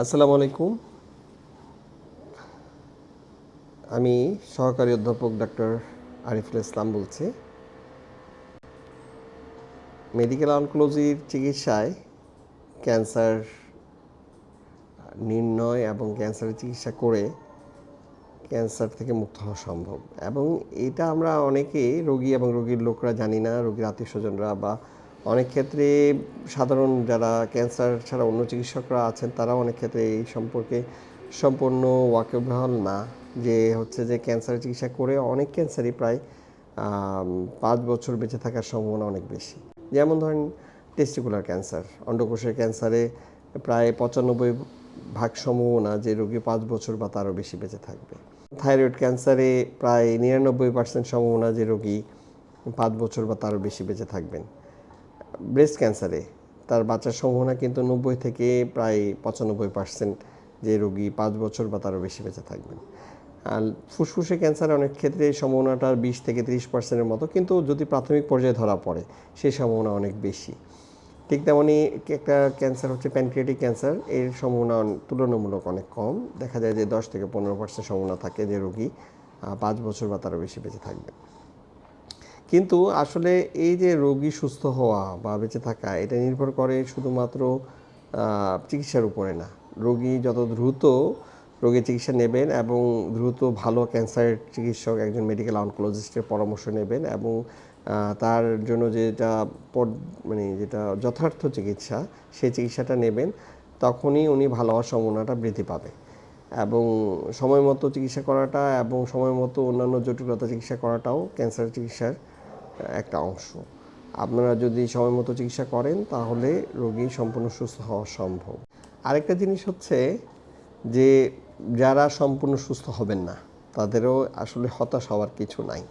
আসসালামু আলাইকুম। আমি সহকারী অধ্যাপক ডক্টর আরিফুল ইসলাম বলছি। মেডিকেল অনকোলজির চিকিৎসায় ক্যান্সার নির্ণয় এবং ক্যান্সারের চিকিৎসা করে ক্যান্সার থেকে মুক্ত হওয়া সম্ভব। এবং এটা আমরা অনেকে রোগী এবং রোগীর লোকরা জানি না, রোগীর আত্মীয় স্বজনরা বা অনেক ক্ষেত্রে সাধারণ যারা ক্যান্সার ছাড়া অন্য চিকিৎসকরা আছেন তারা অনেক ক্ষেত্রে এই সম্পর্কে সম্পূর্ণ ওয়াকেবহাল না। যে হচ্ছে যে ক্যান্সার চিকিৎসা করে অনেক ক্যান্সারই প্রায় পাঁচ বছর বেঁচে থাকার সম্ভাবনা অনেক বেশি। যেমন ধরেন টেস্টিকুলার ক্যান্সার অন্ডকোষের ক্যান্সারে প্রায় পঁচানব্বই ভাগ সম্ভাবনা যে রোগী পাঁচ বছর বা তারও বেশি বেঁচে থাকবে। থাইরয়েড ক্যান্সারে প্রায় নিরানব্বই পার্সেন্ট সম্ভাবনা যে রোগী পাঁচ বছর বা তারও বেশি বেঁচে থাকবেন। ব্রেস্ট ক্যান্সারে তার বাচ্চার সম্ভাবনা কিন্তু নব্বই থেকে প্রায় পঁচানব্বই পার্সেন্ট যে রোগী পাঁচ বছর বা তারও বেশি বেঁচে থাকবেন। আর ফুসফুসে ক্যান্সারে অনেক ক্ষেত্রে এই সম্ভাবনাটা বিশ থেকে তিরিশ পার্সেন্টের মতো, কিন্তু যদি প্রাথমিক পর্যায়ে ধরা পড়ে সেই সম্ভাবনা অনেক বেশি। ঠিক তেমনই একটা ক্যান্সার হচ্ছে প্যানক্রিয়াটিক ক্যান্সার এর সম্ভাবনা তুলনামূলক অনেক কম। দেখা যায় যে দশ থেকে পনেরো পার্সেন্ট সম্ভাবনা থাকে যে রোগী পাঁচ বছর বা তারও বেশি বেঁচে থাকবে কিন্তু আসলে এই যে রোগী সুস্থ হওয়া বা বেঁচে থাকা, এটা নির্ভর করে শুধুমাত্র চিকিৎসার উপরে না। রোগী যত দ্রুত রোগীর চিকিৎসা নেবেন এবং দ্রুত ভালো ক্যান্সার চিকিৎসক একজন মেডিকেল অনকোলজিস্টের পরামর্শ নেবেন এবং তার জন্য যেটা মানে যেটা যথার্থ চিকিৎসা, সেই চিকিৎসাটা নেবেন, তখনই উনি ভালো হওয়ার সম্ভাবনাটা বৃদ্ধি পাবে। এবং সময় মতো চিকিৎসা করাটা এবং সময় মতো অন্যান্য জটিলতা চিকিৎসা করাটাও ক্যান্সার চিকিৎসার একটা অংশ। আপনারা যদি সময় মতো চিকিৎসা করেন, তাহলে রোগী সম্পূর্ণ সুস্থ হওয়া সম্ভব। আরেকটা জিনিস হচ্ছে যে, যারা সম্পূর্ণ সুস্থ হবেন না, তাদেরও আসলে হতাশ হওয়ার কিছু নাই।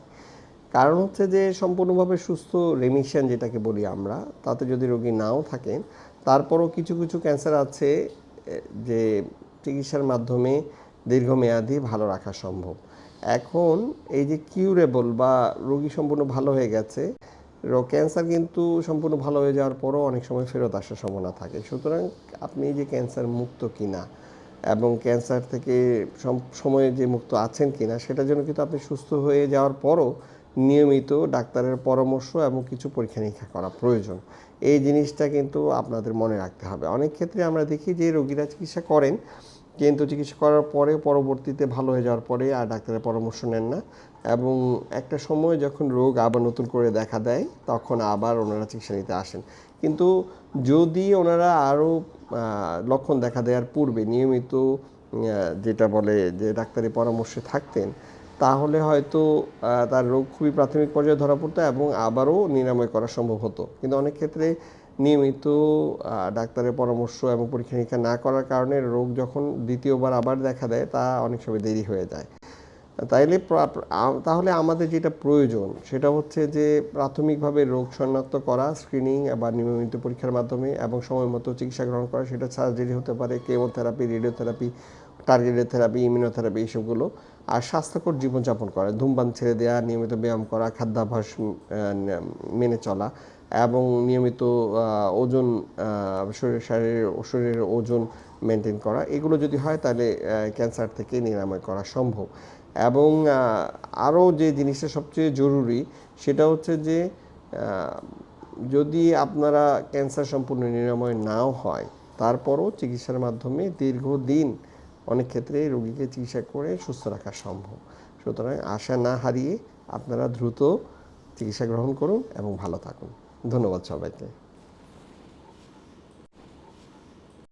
কারণ হচ্ছে যে, সম্পূর্ণভাবে সুস্থ রেমিশন যেটাকে বলি আমরা, তাতে যদি রোগী নাও থাকেন, তারপরও কিছু কিছু ক্যান্সার আছে যে চিকিৎসার মাধ্যমে দীর্ঘমেয়াদী ভালো রাখা সম্ভব। এখন এই যে কিউরেবল বা রোগী সম্পূর্ণ ভালো হয়ে গেছে ক্যান্সার কিন্তু সম্পূর্ণ ভালো হয়ে যাওয়ার পরও অনেক সময় ফেরত আসার সম্ভাবনা থাকে। সুতরাং আপনি যে ক্যান্সার মুক্ত কিনা এবং ক্যান্সার থেকে সম- সময়ে যে মুক্ত আছেন কিনা, সেটার জন্য কিন্তু আপনি সুস্থ হয়ে যাওয়ার পরও নিয়মিত ডাক্তারের পরামর্শ এবং কিছু পরীক্ষা নিরীক্ষা করা প্রয়োজন। এই জিনিসটা কিন্তু আপনাদের মনে রাখতে হবে। অনেক ক্ষেত্রে আমরা দেখি যে রোগীরা চিকিৎসা করেন কিন্তু চিকিৎসা করার পরে পরবর্তীতে ভালো হয়ে যাওয়ার পরে আর ডাক্তারের পরামর্শ নেন না। এবং একটা সময় যখন রোগ আবার নতুন করে দেখা দেয়, তখন আবার ওনারা চিকিৎসা নিতে আসেন। কিন্তু যদি ওনারা আরও লক্ষণ দেখা দেওয়ার পূর্বে নিয়মিত যেটা বলে যে ডাক্তারি পরামর্শে থাকতেন, তাহলে হয়তো তার রোগ খুবই প্রাথমিক পর্যায়ে ধরা পড়তো এবং আবারও নিরাময় করা সম্ভব হতো। কিন্তু অনেক ক্ষেত্রে নিয়মিত ডাক্তারের পরামর্শ এবং পরীক্ষা নিরীক্ষা না করার কারণে রোগ যখন দ্বিতীয়বার আবার দেখা দেয়, তা অনেক সময় দেরি হয়ে যায়। তাইলে তাহলে আমাদের যেটা প্রয়োজন, সেটা হচ্ছে যে প্রাথমিকভাবে রোগ শনাক্ত করা স্ক্রিনিং বা নিয়মিত পরীক্ষার মাধ্যমে এবং সময় মতো চিকিৎসা গ্রহণ করা, সেটা সার্জারি হতে পারে chemotherapy radiotherapy targeted therapy immunotherapy এইসবগুলো। আর স্বাস্থ্যকর জীবনযাপন করা, ধূমপান ছেড়ে দেওয়া নিয়মিত ব্যায়াম করা, খাদ্যাভ্যাস মেনে চলা এবং নিয়মিত ওজন শরীর শরীরের শরীরের ওজন মেনটেন করা। এগুলো যদি হয় তাহলে ক্যান্সার থেকে নিরাময় করা সম্ভব। এবং আরও যে জিনিসটা সবচেয়ে জরুরি সেটা হচ্ছে যে যদি আপনারা ক্যান্সার সম্পূর্ণ নিরাময় নাও হয়, তারপরও চিকিৎসার মাধ্যমে দীর্ঘদিন অনেক ক্ষেত্রে রোগীকে চিকিৎসা করে সুস্থ রাখা সম্ভব। সুতরাং আশা না হারিয়ে আপনারা দ্রুত চিকিৎসা গ্রহণ করুন এবং ভালো থাকুন। ধন্যবাদ সবাইকে।